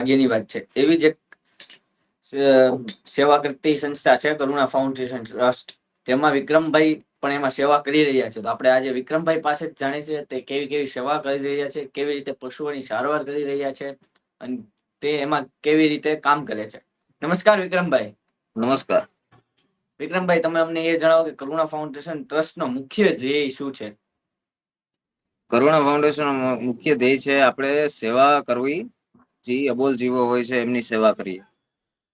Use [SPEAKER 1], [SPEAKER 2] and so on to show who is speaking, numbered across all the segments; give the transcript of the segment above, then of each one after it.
[SPEAKER 1] ભાગ્યની વાત છે. એવી જ એક સેવા કરતી સંસ્થા છે કરુણા ફાઉન્ડેશન ટ્રસ્ટ. તેમાં વિક્રમભાઈ પણ એમાં સેવા કરી રહ્યા છે. તો આપણે આજે વિક્રમભાઈ પાસે જ છે તે કેવી કેવી સેવા કરી રહ્યા છે કેવી રીતે પશુઓની સારવાર કરી રહ્યા છે અને તે એમાં કેવી રીતે કામ કરે છે. નમસ્કાર વિક્રમભાઈ.
[SPEAKER 2] નમસ્કાર.
[SPEAKER 1] વિક્રમભાઈ તમે અમને એ જણાવો કે કરુણા ફાઉન્ડેશન ટ્રસ્ટનો મુખ્ય ધ્યેય શું છે?
[SPEAKER 2] કરુણા ફાઉન્ડેશન મુખ્ય ધ્યેય છે આપણે સેવા કરવી જે અબોલ જીવો હોય છે એમની સેવા કરીએ.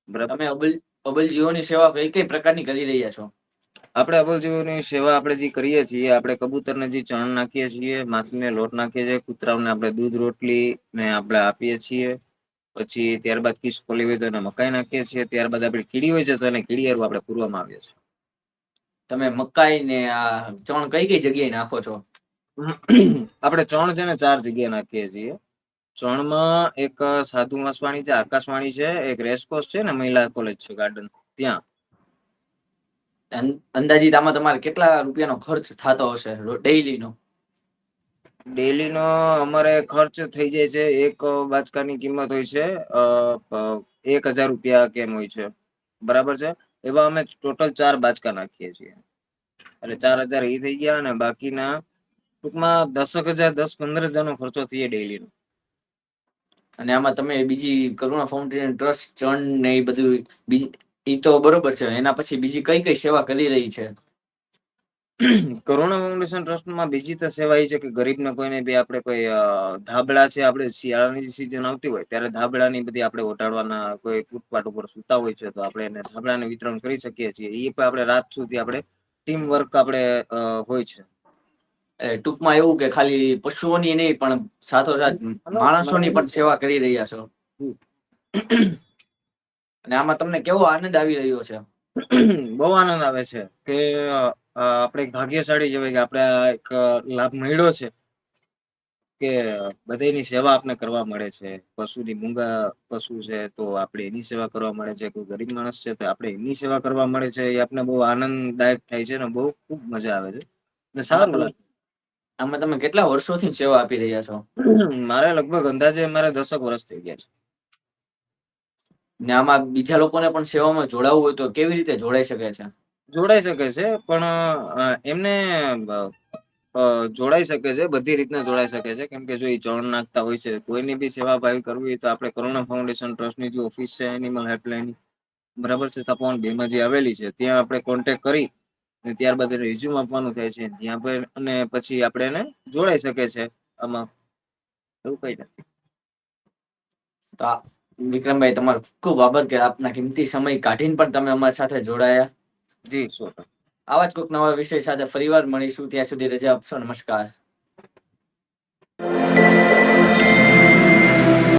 [SPEAKER 2] બરાબર?
[SPEAKER 1] તમે અબોલ અબોલ જીવોની સેવા કઈ કઈ પ્રકારની કરી રહ્યા છો?
[SPEAKER 2] આપણે અબોલ જીવોની સેવા આપણે જે કરીએ છીએ આપણે કબૂતરને જે ચણ નાખીએ છીએ માછલીને લોટ નાખીએ છીએ કૂતરાઓને આપણે દૂધ રોટલી ને આપણે આપીએ છીએ. પછી ત્યારબાદ કિસ કોલી હોય તો એને મકાઈ નાખીએ છીએ. ત્યારબાદ આપણે કીડી હોય છે તો એને કીડી હરવા આપણે પૂરવામાં આવીએ છીએ.
[SPEAKER 1] તમે મકાઈ ને આ ચણ કઈ કઈ જગ્યાએ નાખો છો?
[SPEAKER 2] આપણે ચણ છે ને ચાર જગ્યાએ નાખીએ છીએ. ચણમાં એક સાધુ વાસવાણી છે આકાશવાણી છે એક રેસકોર્સ છે ને મહિલા કોલેજ છે ગાર્ડન ત્યાં.
[SPEAKER 1] અંદાજિત આમાં તમારે કેટલા રૂપિયાનો ખર્ચ થતો હશે
[SPEAKER 2] ડેઈલીનો ડેઈલીનો અમારે ખર્ચ થઈ જાય છે એક બાચકાની કિંમત હોય છે એક હજાર રૂપિયા કેમ હોય છે. બરાબર છે? એવા અમે ટોટલ ચાર બાચકા નાખીએ છીએ. એટલે ચાર હજાર એ થઈ ગયા અને બાકીના ટૂંકમાં દસક હજાર દસ પંદર હજારનો ખર્ચો થઈએ ડેલી નો.
[SPEAKER 1] અને આમાં તમે બીજી કરુણા ફાઉન્ડેશન ટ્રસ્ટ ચણ ને એ બધું ઈ તો બરોબર છે, એના પછી બીજી કઈ કઈ સેવા કરી રહી છે?
[SPEAKER 2] કરુણા ફાઉન્ડેશન ટ્રસ્ટમાં બીજી તો સેવા એ છે કે ગરીબને કોઈને બી આપણે કોઈ ધાબળા છે, આપણે શિયાળાની સિઝન આવતી હોય, ત્યારે ધાબળાની બધી આપણે ઓટાડવાના કોઈ ફૂટપાથ ઉપર સૂતા હોય છે, તો આપણે એને ધાબળાને વિતરણ કરી શકીએ છીએ. એ પણ આપણે રાત સુધી આપણે ટીમ વર્ક આપણે હોય છે.
[SPEAKER 1] એ ટૂંકમાં એવું કે ખાલી પશુઓની નહીં પણ સાથોસાથ માણસોની પણ સેવા કરી રહ્યા છો. અને આમાં તમને કેવો આનંદ આવી રહ્યો છે?
[SPEAKER 2] બહુ આનંદ આવે છે કે આપણે એક ભાગ્યશાળી જેવા કે આપણે એક લાભ મળ્યો છે કે બધાની સેવા આપણે કરવા મળે છે. પશુની મૂંગા પશુ છે તો આપણે એની સેવા કરવા મળે છે. કોઈ ગરીબ માણસ છે તો આપણે એની સેવા કરવા મળે છે. એ આપણે બહુ આનંદદાયક થાય છે ને બહુ ખૂબ મજા આવે છે. ને સારું લાગે.
[SPEAKER 1] આમાં તમે કેટલા વર્ષોથી સેવા આપી રહ્યા છો?
[SPEAKER 2] મારે લગભગ અંદાજે મારે દસક વર્ષ થઈ ગયા છે.
[SPEAKER 1] ને આમાં બીજા લોકોને પણ સેવામાં જોડાવવું હોય તો કેવી રીતે જોડાઈ શકે છે?
[SPEAKER 2] જોડાઈ શકે છે પણ એમને જોડાઈ શકે છે બધી રીતના જોડાઈ શકે છે. કેમ કે જો એ ચણ નાખતા હોય છે કોઈની બી સેવા ભાવી કરવી હોય તો આપણે કરુણા ફાઉન્ડેશન ટ્રસ્ટની જે ઓફિસ છે એનિમલ હેલ્પલાઇન બરાબર છે તપોવન બેમાં જે આવેલી છે ત્યાં આપણે કોન્ટેક્ટ કરી અને ત્યારબાદ એને રિઝ્યુમ આપવાનું થાય છે. ત્યાં પર અને પછી આપણે એને જોડાઈ શકે છે આમાં. એવું કઈ નથી.
[SPEAKER 1] તો વિક્રમભાઈ તમારો ખૂબ આભાર કે આપના કિંમતી સમય કાઢીને પણ તમે અમારી સાથે જોડાયા.
[SPEAKER 2] જી સો
[SPEAKER 1] આવા જ કોઈક નવા વિષય સાથે ફરીવાર મળીશું. ત્યાં સુધી રજા આપશો. નમસ્કાર.